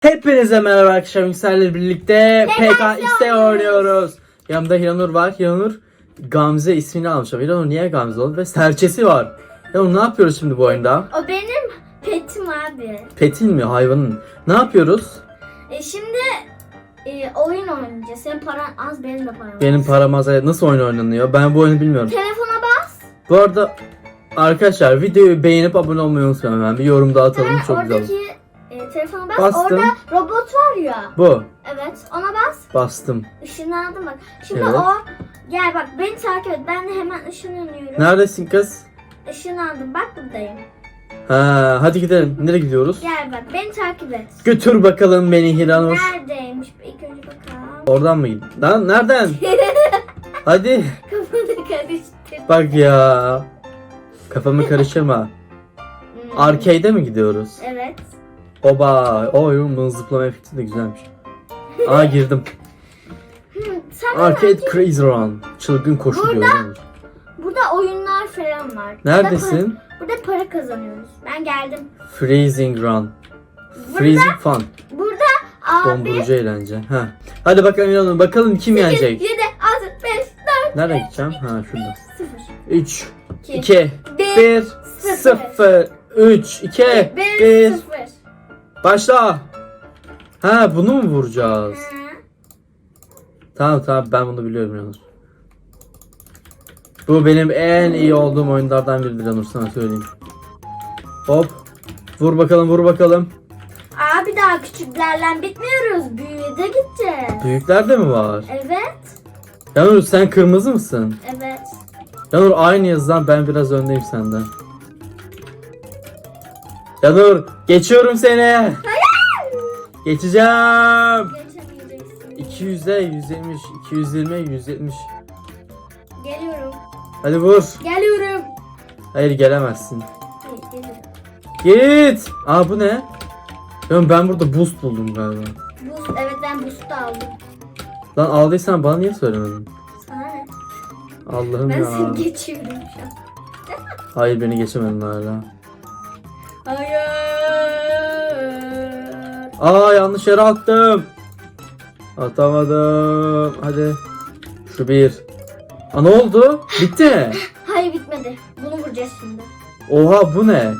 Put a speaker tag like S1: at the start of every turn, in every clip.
S1: Hepinize merhaba arkadaşlar Yüksel'le birlikte PKX'de oynuyoruz. Yanımda Hiranur var. Hiranur Gamze ismini almış. ama Hiranur niye Gamze oldu? Ve serçesi var. Hiranur ne yapıyoruz şimdi bu oyunda?
S2: O benim petim abi.
S1: Petin mi hayvanın? Ne yapıyoruz?
S2: E şimdi e, oyun oynayacağız. Senin paran az benim de param
S1: Benim
S2: az.
S1: param az. Nasıl oyun oynanıyor? Ben bu oyunu bilmiyorum.
S2: Telefona bas.
S1: Bu arada arkadaşlar videoyu beğenip abone olmayı unutmayın. Bir yorum daha atalım.
S2: Ha,
S1: Çok güzel
S2: oradaki e, telefona bas.
S1: Bastım.
S2: Orada robot var ya.
S1: Bu.
S2: Evet ona bas.
S1: Bastım.
S2: Işınlandım bak. Şimdi
S1: Evet.
S2: o gel bak beni takip et. Ben de hemen ışınlanıyorum.
S1: Neredesin kız?
S2: Işınlandım bak buradayım.
S1: Ha, hadi gidelim. Nereye gidiyoruz?
S2: Gel bak beni takip et.
S1: Götür bakalım beni Hiranur.
S2: Neredeymiş? İlk önce bakalım.
S1: Oradan mı git? Lan nereden? Hadi.
S2: Kafanı karıştır.
S1: Bak ya. Kafamı karıştırma.
S2: Hmm.
S1: Arcade'e mi gidiyoruz?
S2: Evet.
S1: Oba. O oyunun zıplama efekti de güzelmiş. Aa girdim.
S2: Sen de
S1: Arcade
S2: bence-
S1: Crazy Run. Çılgın koşu
S2: Burada-
S1: diyor.
S2: Burada oyunlar falan var.
S1: Neredesin?
S2: Burada para, burada para kazanıyoruz. Ben geldim.
S1: Freezing Run. Freezing Fun.
S2: burada abi
S1: Dondurucu eğlence. Ha. Hadi bakalım inanın. Bakalım kim
S2: 8,
S1: yenecek?
S2: 7, 6, 5, 4,
S1: Nereye gideceğim? Ha şurada.
S2: 0,
S1: 3,
S2: 2,
S1: 2,
S2: 1,
S1: 1,
S2: sıfır.
S1: 0, 3, 2,
S2: 1,
S1: 1.
S2: 0.
S1: Başla. Ha bunu mu vuracağız? Tamam tamam ben bunu biliyorum Yanur. Bu benim en iyi olduğum oyunlardan biridir Yanur sana söyleyeyim. Hop. Vur bakalım vur bakalım.
S2: Abi daha küçüklerle bitmiyoruz. Büyüğe de gideceğiz.
S1: Büyüklerde mi var?
S2: Evet.
S1: Yanur sen kırmızı mısın?
S2: Evet.
S1: Yanur aynı yazıdan ben biraz öndeyim senden. Yanur geçiyorum seni. Geçeceğim.
S2: Geçemeyeceksin.
S1: 200'e 170, 220, 170.
S2: Geliyorum.
S1: Hadi vur.
S2: Geliyorum.
S1: Hayır gelemezsin.
S2: Hayır, geliyorum.
S1: Git. Aa bu ne? Ya ben burada boost buldum galiba.
S2: Boost. Evet ben boost da aldım.
S1: Lan aldıysan bana niye söylemedin?
S2: Sana ne?
S1: Allah'ım
S2: Ben
S1: ya.
S2: seni geçiyorum şu an.
S1: Hayır beni geçemedin hala.
S2: Hayır.
S1: Aa yanlış yere attım. Atamadım. Hadi. Şu bir. Aa ne oldu? Bitti mi?
S2: Hayır bitmedi. Bunu vuracağız şimdi.
S1: Oha bu ne?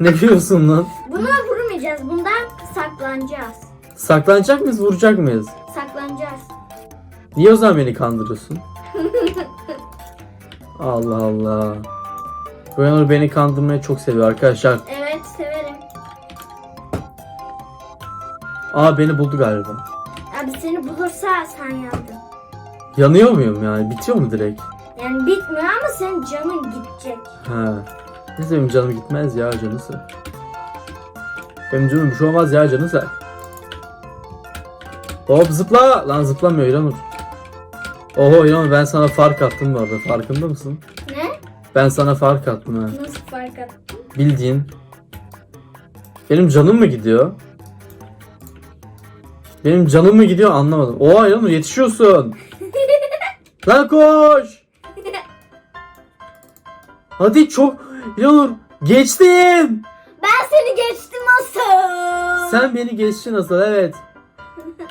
S1: ne diyorsun lan?
S2: Buna vurmayacağız. Bundan saklanacağız.
S1: Saklanacak mıyız vuracak mıyız?
S2: Saklanacağız.
S1: Niye o zaman beni kandırıyorsun? Allah Allah. Bu Yanur beni kandırmayı çok seviyor arkadaşlar.
S2: Evet severim.
S1: Aa beni buldu galiba.
S2: Abi seni bulursa sen yandın.
S1: Yanıyor muyum yani? Bitiyor mu direkt?
S2: Yani bitmiyor ama senin canın gidecek.
S1: Ha. Neyse benim canım gitmez ya canısı. Benim canım bir şey olmaz ya canısı. Hop zıpla. Lan zıplamıyor İranur. Oho İranur ben sana fark attım bu arada. Farkında mısın? Ben sana fark attım ha.
S2: Nasıl fark attın?
S1: Bildiğin. Benim canım mı gidiyor? Benim canım mı gidiyor anlamadım. Oha İranur yetişiyorsun. Lan koş. Hadi çok İranur geçtim.
S2: Ben seni geçtim asıl.
S1: Sen beni geçtin asıl evet.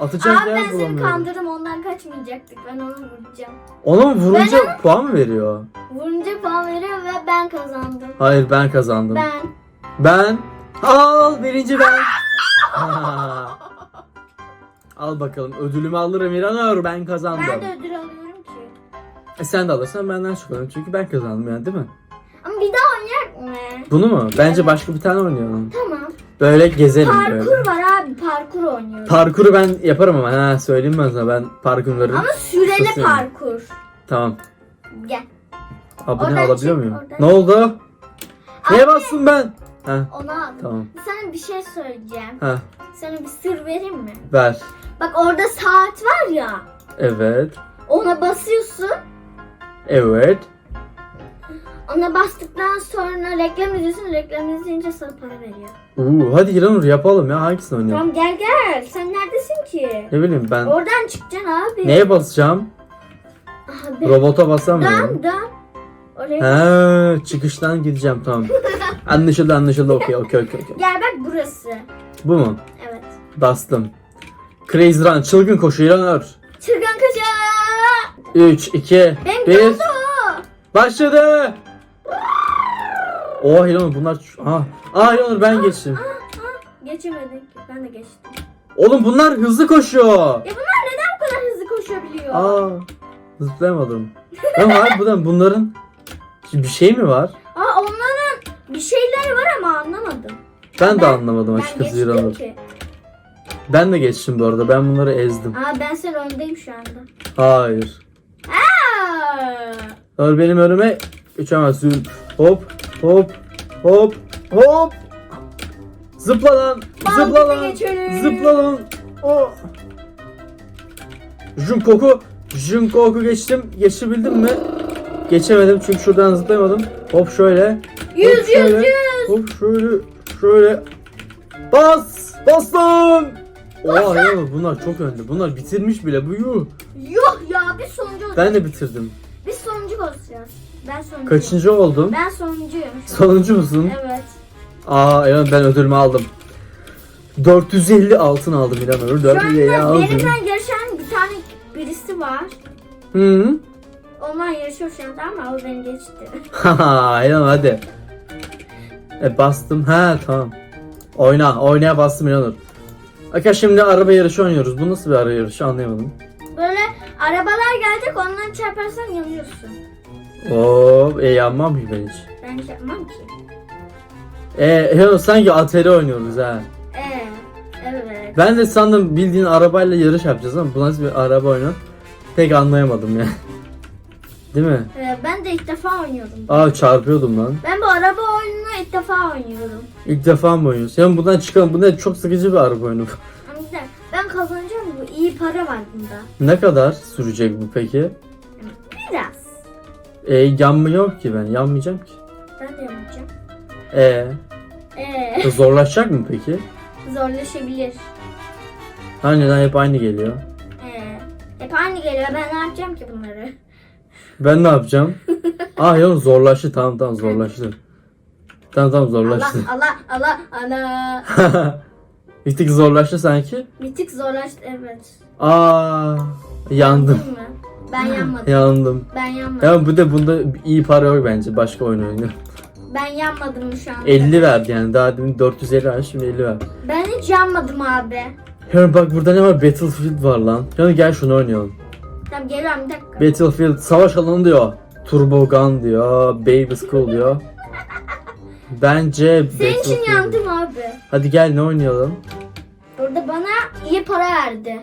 S1: Atacak
S2: Abi ben
S1: yer
S2: seni
S1: bulamıyorum.
S2: kandırdım ondan kaçmayacaktık. Ben onu vuracağım.
S1: Ona mı vurunca
S2: Ben
S1: puan mı veriyor?
S2: Vurunca puan veriyor ve ben kazandım.
S1: Hayır ben kazandım.
S2: Ben.
S1: Ben. Al birinci ben. Al bakalım ödülümü alırım İranur ben kazandım.
S2: Ben de ödül alıyorum ki.
S1: E sen de alırsan benden alırım çünkü ben kazandım yani değil mi?
S2: Ama bir daha oynayak mı?
S1: Bunu mu? Bence başka bir tane oynayalım.
S2: Tamam.
S1: Böyle gezelim
S2: Parkur
S1: böyle.
S2: var abi. Parkur oynuyoruz.
S1: Parkuru ben yaparım ama ha söyleyeyim ben sana ben parkurları.
S2: Ama süreli
S1: Susuyorum.
S2: parkur.
S1: Tamam.
S2: Gel.
S1: Abone
S2: Oradan
S1: alabiliyor
S2: çık,
S1: muyum?
S2: oradan
S1: Ne oldu? Neye
S2: Abi.
S1: bastım ben? Ha
S2: Onu aldım.
S1: tamam.
S2: Sana bir şey söyleyeceğim.
S1: Ha
S2: Sana bir sır vereyim mi?
S1: ver.
S2: Bak orada saat var ya.
S1: Evet.
S2: Ona basıyorsun.
S1: Evet.
S2: Ona bastıktan sonra reklam izliyorsun. Reklam izleyince sana para veriyor.
S1: Uuu hadi Hiranur yapalım ya hangisini oynayalım?
S2: Tamam gel gel. Sen neredesin ki?
S1: Ne bileyim ben
S2: Oradan çıkacaksın abi.
S1: neye basacağım?
S2: Abi.
S1: Robota basamıyorum.
S2: Dön dön. Oraya.
S1: Ha çıkıştan gideceğim tamam. Anlaşıldı anlaşıldı okey okey okey. okey.
S2: Gel bak burası.
S1: Bu mu?
S2: Evet.
S1: Bastım. Crazy Run çılgın koşu İranur.
S2: Çılgın kaça.
S1: 3, 2,
S2: Benim
S1: 1.
S2: oldu.
S1: Başladı. Oh İranur bunlar... Aa, Aa İranur ben geçtim.
S2: Geçemedik. Ben de geçtim.
S1: Oğlum bunlar hızlı koşuyor.
S2: Ya bunlar neden bu kadar hızlı koşabiliyor?
S1: Aa zıplayamadım. Ama abi bunların, bunların bir şey mi var?
S2: Aa onların bir şeyleri var ama anlamadım.
S1: Ben de
S2: Ben-
S1: anlamadım açıkçası
S2: geçtim ki.
S1: Ben de geçtim bu arada. Ben bunları ezdim.
S2: Aa ben sen öndeyim şu anda.
S1: Hayır.
S2: Aa!
S1: Ömer benim önüme geçemezsin. Hop hop hop hop. Zıpla lan. Zıpla lan. Zıpla lan. Oh. Jungkook'u Jungkook'u geçtim. Geçebildim mi? Geçemedim çünkü şuradan zıplayamadım. Hop şöyle.
S2: Yüz
S1: hop
S2: yüz
S1: şöyle,
S2: yüz.
S1: Hop şöyle şöyle. Bas! Bas lan! Oha ya bunlar çok önde. Bunlar bitirmiş bile bu yuh.
S2: Yok ya sonuncu olacağız.
S1: Ben de bitirdim.
S2: Biz sonuncu olacağız. Ben sonuncuyum.
S1: Kaçıncı oldum?
S2: Ben sonuncuyum.
S1: Sonuncu musun?
S2: Evet.
S1: Aa evet ben ödülümü aldım. 450 altın aldım İlhanur.
S2: Şu anda
S1: 450 aldım.
S2: benimle yarışan bir tane birisi var.
S1: Hı.
S2: Onlar yarışıyor şu anda ama o beni geçti.
S1: Haha İlhanur hadi. E bastım. Ha tamam. Oyna. Oynaya bastım İlhanur. Arkadaşlar şimdi araba yarışı oynuyoruz. Bu nasıl bir araba yarışı anlayamadım.
S2: Böyle arabalar gelecek ondan çarparsan yanıyorsun.
S1: Oo, e yanmam ki ben hiç.
S2: Ben hiç yapmam ki.
S1: E İlhanur sanki atari oynuyoruz ha.
S2: Ee, evet.
S1: Ben de sandım bildiğin arabayla yarış yapacağız ama bu nasıl bir araba oyunu? Pek anlayamadım ya. Değil mi?
S2: Ee, ben de ilk defa oynuyorum.
S1: Aa çarpıyordum lan.
S2: Ben bu araba oyununu ilk defa oynuyorum.
S1: İlk defa mı oynuyorsun? Ya buradan çıkalım. Bu ne? Çok sıkıcı bir araba oyunu.
S2: Güzel. Ben kazanacağım bu. İyi para var bunda.
S1: ne kadar sürecek bu peki? E yanmıyor ki ben. Yanmayacağım ki.
S2: Ben de yapacağım.
S1: E
S2: Ee,
S1: zorlaşacak mı peki?
S2: zorlaşabilir.
S1: Hani neden hep aynı geliyor?
S2: Ee, hep aynı geliyor. Ben ne yapacağım ki bunları?
S1: Ben ne yapacağım? Aa ya zorlaştı. Tamam tamam zorlaştı. Tamam tamam
S2: Allah
S1: zorlaştı.
S2: Allah Allah Allah.
S1: bir tık zorlaştı sanki.
S2: Bir tık zorlaştı evet.
S1: Aa yandım.
S2: Ben yanmadım.
S1: Yandım.
S2: Ben yanmadım.
S1: Ya bu da bunda iyi para yok bence başka oyun oynuyor.
S2: Ben yanmadım şu anda.
S1: 50 verdi yani daha demin 450 var şimdi 50 ver.
S2: Ben hiç yanmadım abi.
S1: Ya bak burada ne var? Battlefield var lan. Yani gel şunu oynayalım.
S2: Tamam geliyorum bir dakika.
S1: Battlefield savaş alanı diyor. Turbo Gun diyor. Baby School diyor. Bence
S2: Senin için
S1: Battlefield.
S2: yandım abi.
S1: Hadi gel ne oynayalım?
S2: Burada bana iyi para verdi.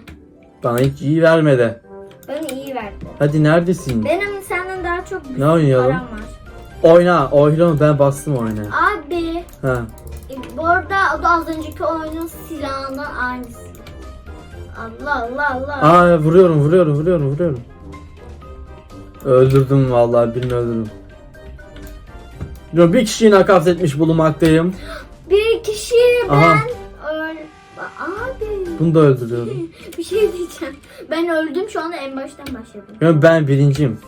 S1: Bana hiç iyi vermedi.
S2: Bana iyi verdi.
S1: Hadi neredesin?
S2: Benim senden daha çok büyük
S1: Ne oynayalım?
S2: param var.
S1: Oyna. Oyna ben bastım oyna.
S2: Abi
S1: Ha.
S2: e, bu arada o da az önceki oyunun silahından aynısı. Allah Allah Allah.
S1: Aa vuruyorum vuruyorum vuruyorum vuruyorum. Öldürdüm vallahi birini öldürdüm. Yo, bir kişiyi nakavt etmiş bulunmaktayım.
S2: Bir kişi ben öl... Abi
S1: Bunu da öldürüyorum.
S2: bir şey diyeceğim. Ben öldüm şu anda en baştan başladım.
S1: Ya ben birinciyim.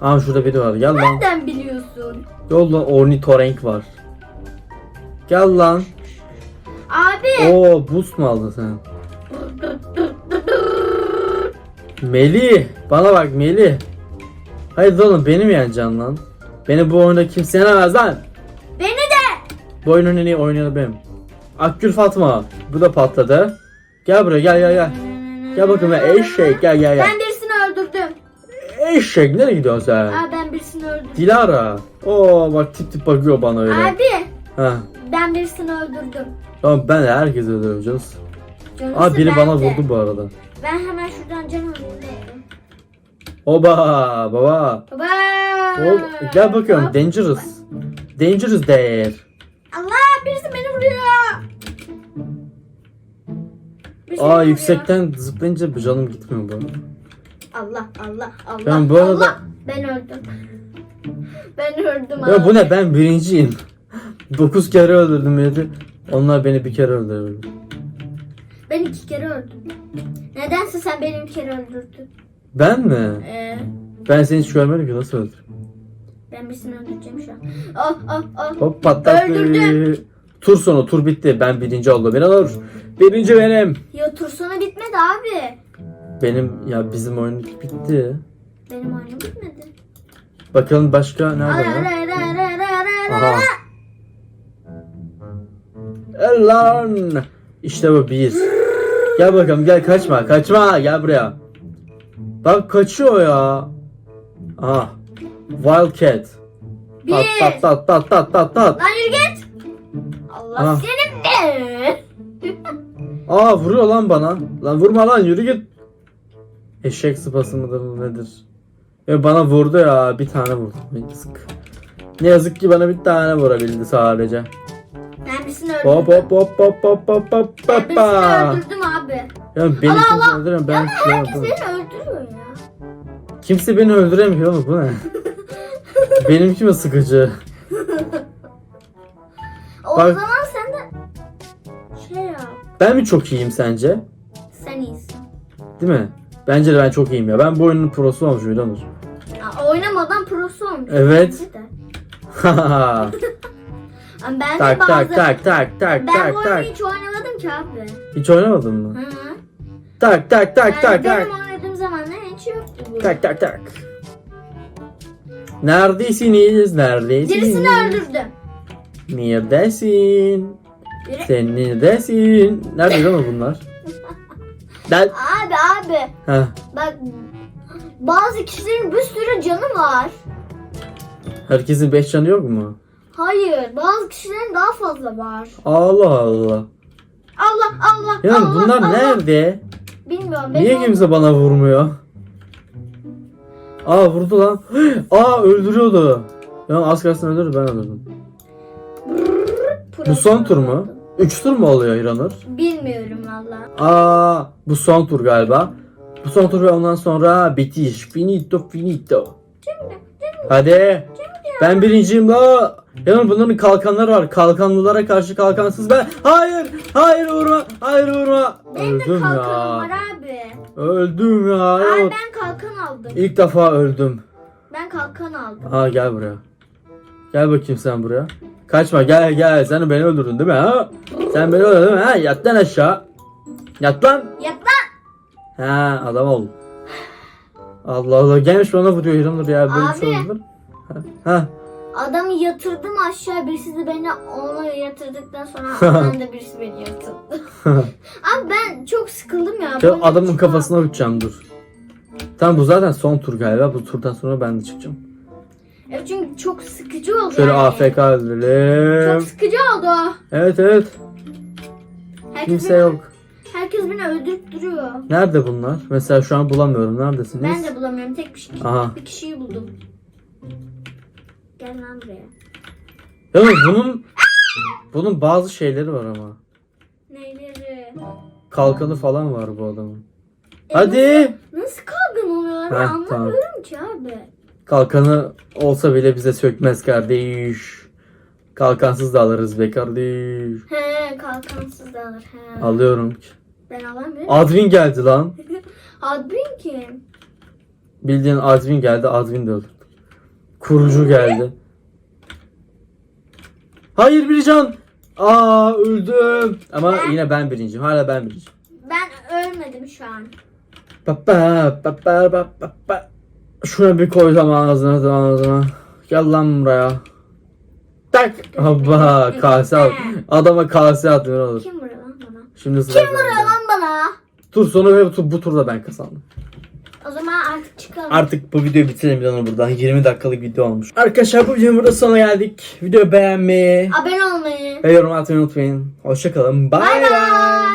S1: Aa şurada biri var. Gel lan.
S2: Nereden biliyorsun?
S1: Yolla ornitorenk var. Gel lan.
S2: Abi.
S1: Oo boost mu aldın sen? Melih. Bana bak Melih. Hayır oğlum beni mi yeneceksin lan? Beni bu oyunda kimse yenemez lan.
S2: Beni de.
S1: Bu oyunun en iyi oynayanı benim. Akgül Fatma. Bu da patladı. Gel buraya gel gel gel. Gel bakayım ya eşek gel gel gel.
S2: Ben birisini öldürdüm.
S1: Eşek nereye gidiyorsun sen?
S2: Aa ben birisini öldürdüm.
S1: Dilara. Oo bak tip tip bakıyor bana öyle.
S2: Abi
S1: Ha.
S2: ben birisini öldürdüm.
S1: Tamam ben de herkesi öldüreceğiz.
S2: Canısı
S1: Aa biri bana
S2: bende.
S1: vurdu bu arada.
S2: Ben hemen şuradan can alayım.
S1: Oba baba.
S2: Baba.
S1: Hop, gel bakıyorum dangerous. Dangerous there. Aa
S2: vuruyor.
S1: yüksekten zıplayınca canım gitmiyor bu.
S2: Allah Allah Allah.
S1: Ben bu arada-
S2: Allah. Ben öldüm. Ben öldüm
S1: Ya bu
S2: abi.
S1: ne ben birinciyim. 9 kere öldürdüm yedi. Onlar beni bir kere öldürdü.
S2: Ben iki kere öldüm. Nedense sen beni bir kere öldürdün.
S1: Ben mi?
S2: Ee,
S1: Ben seni hiç görmedim ki nasıl öldürdüm?
S2: Ben birisini öldüreceğim şu an. Oh oh oh.
S1: Hop patlattı.
S2: Öldürdüm.
S1: Tur sonu tur bitti. Ben birinci oldum. Ben olur. Birinci benim.
S2: Ya tur sonu bitmedi abi.
S1: Benim ya bizim oyun bitti.
S2: Benim oyunum bitmedi.
S1: Bakalım başka nerede var?
S2: ara, ara, ara, ara, ara,
S1: Aha. Lan. İşte bu bir. Gel bakalım gel kaçma kaçma gel buraya. Bak kaçıyor ya. Aha. Wildcat.
S2: Bir.
S1: Tat tat tat tat tat tat tat.
S2: Lan yürü
S1: Aha.
S2: senin de.
S1: Aa vuruyor lan bana. Lan vurma lan yürü git. Eşek sıpası mıdır nedir? Ya bana vurdu ya bir tane vurdu. Yazık. Ne yazık ki bana bir tane vurabildi sadece.
S2: Ben birisini öldürdüm.
S1: Hop hop hop hop hop hop hop
S2: Ben
S1: hop.
S2: birisini öldürdüm abi.
S1: Ya beni
S2: Allah
S1: kimse
S2: Allah.
S1: öldüremez. Ben
S2: Ya
S1: şey
S2: herkes
S1: yapamam.
S2: beni öldürüyor ya.
S1: Kimse beni öldüremiyor oğlum bu ne? Benimki mi sıkıcı?
S2: O
S1: Bak.
S2: zaman
S1: Ben mi çok iyiyim sence?
S2: Sen iyisin.
S1: Değil mi? Bence de ben çok iyiyim ya. Ben bu oyunun prosu olmuş biliyor musun?
S2: Ya, oynamadan prosu olmuş.
S1: Evet. Tak
S2: ben de
S1: tak
S2: bazı...
S1: tak tak tak
S2: Ben
S1: tak
S2: bu
S1: tak.
S2: oyunu hiç oynamadım ki abi.
S1: Hiç oynamadın mı?
S2: Hı hı.
S1: Tak tak tak
S2: Yani
S1: tak tak.
S2: benim oynadığım zamanlar hiç yoktu bu.
S1: Tak tak tak. Neredesiniz? Neredesiniz?
S2: Birisini öldürdüm.
S1: Neredesin? Sen neredesin? Nerede mi bunlar? Ben...
S2: Abi abi
S1: Heh.
S2: bak bazı kişilerin bir sürü canı var.
S1: Herkesin beş canı yok mu?
S2: Hayır bazı kişilerin daha fazla var.
S1: Allah Allah.
S2: Allah Allah
S1: Ya
S2: Allah
S1: bunlar
S2: Allah.
S1: nerede?
S2: Bilmiyorum.
S1: Niye
S2: benim
S1: kimse bana vurmuyor? Aa vurdu lan. Aa öldürüyordu. Ya az kalsın öldürdü ben öldürdüm. Bu son tur mu? Üç tur mu oluyor İranur?
S2: Bilmiyorum valla.
S1: Aa bu son tur galiba. Bu son tur ve ondan sonra bitiş. Finito finito. Hadi. Ben birinciyim la. Ya bunların kalkanları var. Kalkanlılara karşı kalkansız ben. Hayır. Hayır vurma. Hayır vurma.
S2: Benim de
S1: Öldüm
S2: kalkanım
S1: ya.
S2: var abi.
S1: Öldüm ya.
S2: Abi
S1: Yok.
S2: ben kalkan aldım.
S1: İlk defa öldüm.
S2: Ben kalkan aldım.
S1: Aa gel buraya. Gel bakayım sen buraya. Kaçma gel gel. Sen beni öldürdün değil mi ha? Sen beni öldürdün değil mi ha? Yat lan aşağı. Yat lan.
S2: Yat lan.
S1: Ha adam ol. Allah Allah gelmiş bana vuruyor İranur ya böyle bir şey
S2: Abi.
S1: olur. Ha, Ha.
S2: Adamı yatırdım aşağı birisi de beni ona yatırdıktan sonra ben de birisi beni yatırdı. Abi ben çok sıkıldım ya. Böyle
S1: adamın
S2: çıkmam.
S1: kafasına uçacağım dur. Tamam bu zaten son tur galiba. Bu turdan sonra ben de çıkacağım.
S2: Evet çünkü çok sıkıcı oldu
S1: Şöyle
S2: yani.
S1: AFK öldürelim.
S2: Çok sıkıcı oldu.
S1: Evet evet.
S2: Herkes
S1: Kimse
S2: beni,
S1: yok.
S2: Herkes beni öldürüp duruyor.
S1: Nerede bunlar? Mesela şu an bulamıyorum. Neredesiniz?
S2: Ben de bulamıyorum. Tek bir, şey,
S1: Aha.
S2: bir kişiyi buldum. Gel lan buraya.
S1: Ya bunun bunun bazı şeyleri var ama.
S2: Neyleri?
S1: Kalkanı falan var bu adamın.
S2: E,
S1: Hadi.
S2: Nasıl kavgan oluyor? Ben
S1: Heh,
S2: anlamıyorum ki abi.
S1: Kalkanı olsa bile bize sökmez kardeş. Kalkansız da alırız be kardeş.
S2: He kalkansız da alır. He.
S1: Alıyorum.
S2: Ben alamıyorum.
S1: Advin geldi lan.
S2: Admin kim?
S1: Bildiğin Advin geldi. Advin de öldürdü. Kurucu geldi. Hayır bir can. Aa öldüm. Ama
S2: Ben-
S1: yine ben birinciyim. Hala ben birinciyim.
S2: Ben ölmedim şu an.
S1: Pa pa pa pa pa pa. Şuna bir koysam ağzına ağzına. Gel lan buraya. Tak. Hoppa kase at. Adama kase at ne olur.
S2: Kim vuruyor lan bana?
S1: Şimdi sıra
S2: Kim vuruyor lan bana?
S1: Tur sonu ve bu, bu turda ben kazandım.
S2: O zaman artık çıkalım.
S1: Artık bu videoyu bitirelim canım buradan. 20 dakikalık video olmuş. Arkadaşlar bu videonun burada sonuna geldik. Videoyu beğenmeyi
S2: Abone olmayı.
S1: ve yorum atmayı unutmayın. Hoşçakalın. Bye
S2: Bye
S1: bye.
S2: bye.